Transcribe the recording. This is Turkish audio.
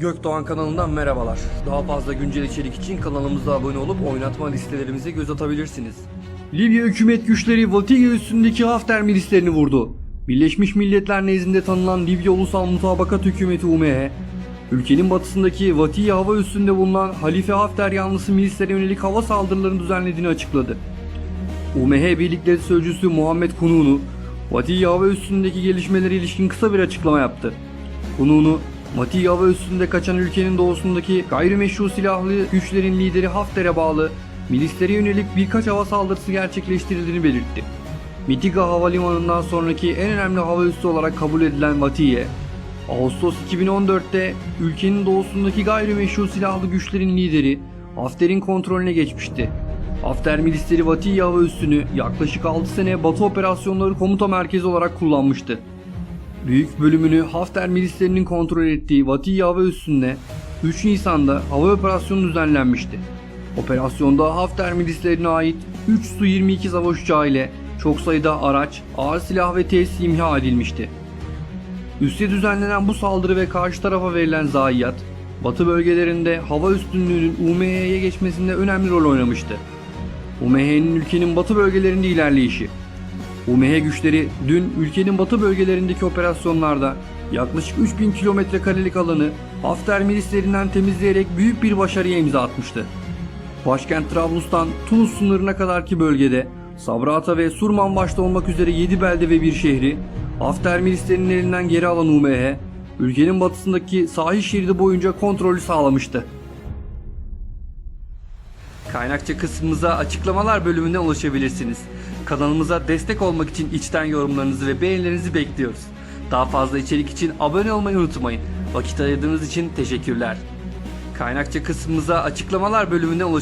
Gökdoğan kanalından merhabalar. Daha fazla güncel içerik için kanalımıza abone olup oynatma listelerimize göz atabilirsiniz. Libya hükümet güçleri Vatiga üstündeki Hafter milislerini vurdu. Birleşmiş Milletler nezdinde tanınan Libya Ulusal Mutabakat Hükümeti UMH, ülkenin batısındaki Vatiga hava üssünde bulunan Halife Hafter yanlısı milislere yönelik hava saldırılarını düzenlediğini açıkladı. UMH birlikleri sözcüsü Muhammed Kununu, Vatiga hava üssündeki gelişmelere ilişkin kısa bir açıklama yaptı. Kununu, Mati hava üstünde kaçan ülkenin doğusundaki gayrimeşru silahlı güçlerin lideri Hafter'e bağlı milislere yönelik birkaç hava saldırısı gerçekleştirildiğini belirtti. Mitiga Havalimanı'ndan sonraki en önemli hava üssü olarak kabul edilen Vatiye, Ağustos 2014'te ülkenin doğusundaki gayrimeşru silahlı güçlerin lideri Hafter'in kontrolüne geçmişti. Hafter milisleri Vatiye hava üssünü yaklaşık 6 sene Batı Operasyonları Komuta Merkezi olarak kullanmıştı. Büyük bölümünü Hafter milislerinin kontrol ettiği Vatiye hava üssünde 3 Nisan'da hava operasyonu düzenlenmişti. Operasyonda Hafter milislerine ait 3 Su-22 savaş uçağı ile çok sayıda araç, ağır silah ve tesis imha edilmişti. Üste düzenlenen bu saldırı ve karşı tarafa verilen zayiat, Batı bölgelerinde hava üstünlüğünün UMH'ye geçmesinde önemli rol oynamıştı. UMH'nin ülkenin batı bölgelerinde ilerleyişi, UMH güçleri dün ülkenin batı bölgelerindeki operasyonlarda yaklaşık 3000 kilometre karelik alanı Hafter milislerinden temizleyerek büyük bir başarıya imza atmıştı. Başkent Trablus'tan Tunus sınırına kadarki bölgede Sabrata ve Surman başta olmak üzere 7 belde ve bir şehri Hafter milislerinin elinden geri alan UMH, ülkenin batısındaki sahil şeridi boyunca kontrolü sağlamıştı. Kaynakça kısmımıza açıklamalar bölümünden ulaşabilirsiniz. Kanalımıza destek olmak için içten yorumlarınızı ve beğenilerinizi bekliyoruz. Daha fazla içerik için abone olmayı unutmayın. Vakit ayırdığınız için teşekkürler. Kaynakça kısmımıza açıklamalar bölümünden ulaşabilirsiniz.